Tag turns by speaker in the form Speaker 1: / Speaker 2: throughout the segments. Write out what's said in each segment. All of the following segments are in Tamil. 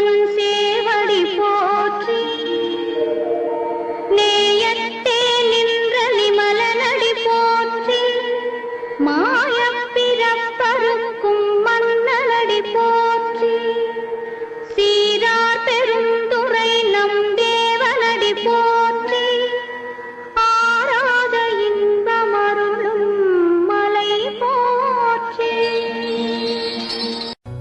Speaker 1: Thank you.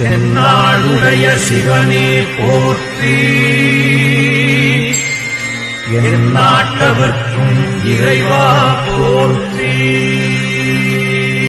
Speaker 2: தென்னாளுடைய சிவனே போற்றி. என் நாட்டவர்க்கும் இறைவா போற்றி.